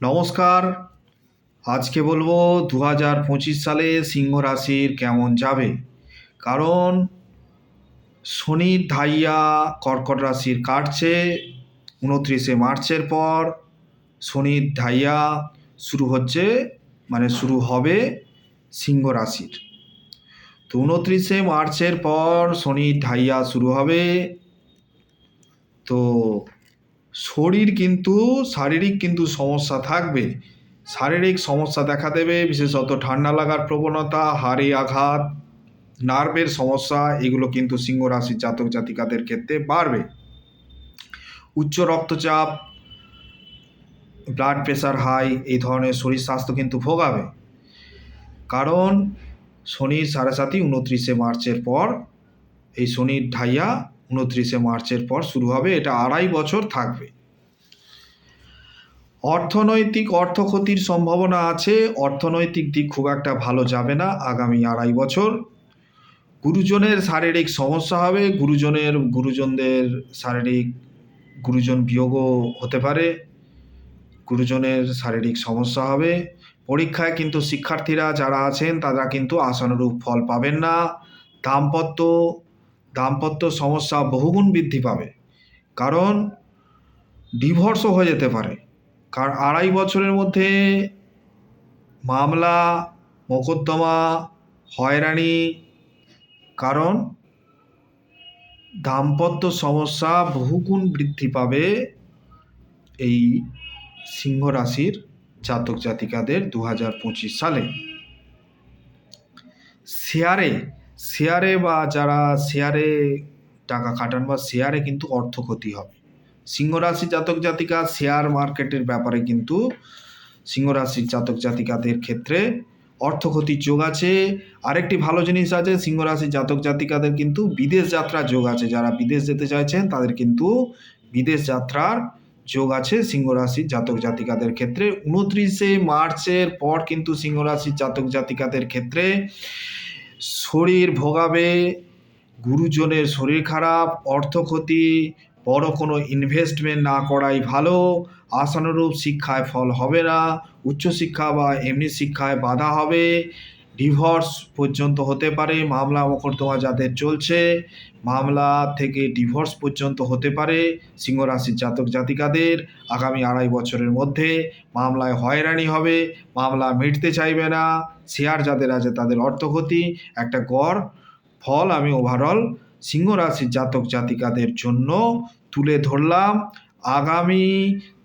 নমস্কার। আজকে বলব দু হাজার পঁচিশ সালে সিংহ রাশির কেমন যাবে? কারণ শনির ধাইয়া কর্কট রাশির কাটছে, উনত্রিশে মার্চের পর শনির ধাইয়া শুরু হচ্ছে মানে শুরু হবে সিংহ রাশির। তো উনত্রিশে মার্চের পর শনির ধাইয়া শুরু হবে। তো শরীর কিন্তু, শারীরিক কিন্তু সমস্যা থাকবে। শারীরিক সমস্যা দেখা দেবে, বিশেষত ঠান্ডা লাগার প্রবণতা, হাড়ে আঘাত, নার্ভের সমস্যা, এগুলো কিন্তু সিংহ রাশির জাতক জাতিকাদের ক্ষেত্রে বাড়বে। উচ্চ রক্তচাপ ব্লাড প্রেশার হাই এই ধরনের শরীর স্বাস্থ্য কিন্তু ভোগাবে। কারণ শনির সাড়ে সাতই, উনত্রিশে মার্চের পর এই শনির ঢাইয়া উনত্রিশে মার্চের পর শুরু হবে, এটা আড়াই বছর থাকবে। অর্থনৈতিক অর্থ ক্ষতির সম্ভাবনা আছে, অর্থনৈতিক দিক খুব একটা ভালো যাবে না আগামী আড়াই বছর। গুরুজনের শারীরিক সমস্যা হবে, গুরুজনের, গুরুজনদের শারীরিক, গুরুজন বিয়োগও হতে পারে, গুরুজনের শারীরিক সমস্যা হবে। পরীক্ষায় কিন্তু শিক্ষার্থীরা যারা আছেন, তারা কিন্তু আশানুরূপ ফল পাবেন না। দাম্পত্য দাম্পত্য সমস্যা বহুগুণ বৃদ্ধি পাবে। কারণ ডিভোর্সও হয়ে যেতে পারে। কারণ আড়াই বছরের মধ্যে মামলা, মোকদ্দমা, হয়রানি, কারণ দাম্পত্য সমস্যা বহুগুণ বৃদ্ধি পাবে এই সিংহ রাশির জাতক জাতিকাদের দু হাজার পঁচিশ সালে। শেয়ারে শেয়ারে বা যারা শেয়ারে টাকা খাটান বা শেয়ারে কিন্তু অর্থ ক্ষতি হবে। সিংহ রাশি জাতক জাতিকা শেয়ার মার্কেটের ব্যাপারে কিন্তু সিংহ রাশির জাতক জাতিকাদের ক্ষেত্রে অর্থ ক্ষতির যোগ আছে। আরেকটি ভালো জিনিস আছে সিংহ রাশির জাতক জাতিকাদের কিন্তু বিদেশ যাত্রার যোগ আছে। যারা বিদেশ যেতে চাইছেন, তাদের কিন্তু বিদেশ যাত্রার যোগ আছে সিংহ রাশির জাতক জাতিকাদের ক্ষেত্রে। উনত্রিশে মার্চের পর কিন্তু সিংহ রাশির জাতক জাতিকাদের ক্ষেত্রে শরীর ভোগাবে, গুরুজনের শরীর খারাপ, অর্থ ক্ষতি, বড় কোনো ইনভেস্টমেন্ট না করাই ভালো, আশানুরূপ শিক্ষায় ফল হবে না, উচ্চশিক্ষা বা এমনি শিক্ষায় বাধা হবে ডিভোর্স পর্যন্ত হতে পারে, মামলা মোকদ্দমা যাদের চলছে, মামলা থেকে ডিভোর্স পর্যন্ত হতে পারে সিংহ রাশির জাতক জাতিকাদের। আগামী আড়াই বছরের মধ্যে মামলায় হয়রানি হবে, মামলা মিটতে চাইবে না, শেয়ার যাদের আছে তাদের অর্থক্ষতি, একটা গড় ফল আমি ওভারঅল সিংহ রাশির জাতক জাতিকাদের জন্য তুলে ধরলাম। আগামী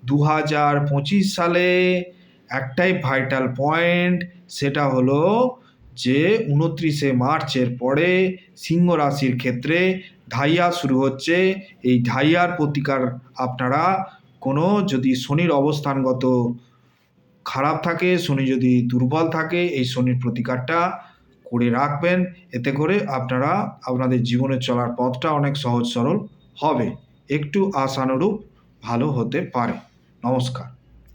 দু হাজার পঁচিশ সালে একটাই ভাইটাল পয়েন্ট সেটা হলো যে উনত্রিশে মার্চের পরে সিংহ রাশির ক্ষেত্রে ঢাইয়া শুরু হচ্ছে। এই ঢাইয়ার প্রতিকার আপনারা কোনো যদি শনির অবস্থানগত খারাপ থাকে, শনি যদি দুর্বল থাকে, এই শনির প্রতিকারটা করে রাখবেন। এতে করে আপনারা আপনাদের জীবনে চলার পথটা অনেক সহজ সরল হবে। একটু আশানুরূপ ভালো হতে পারে। নমস্কার।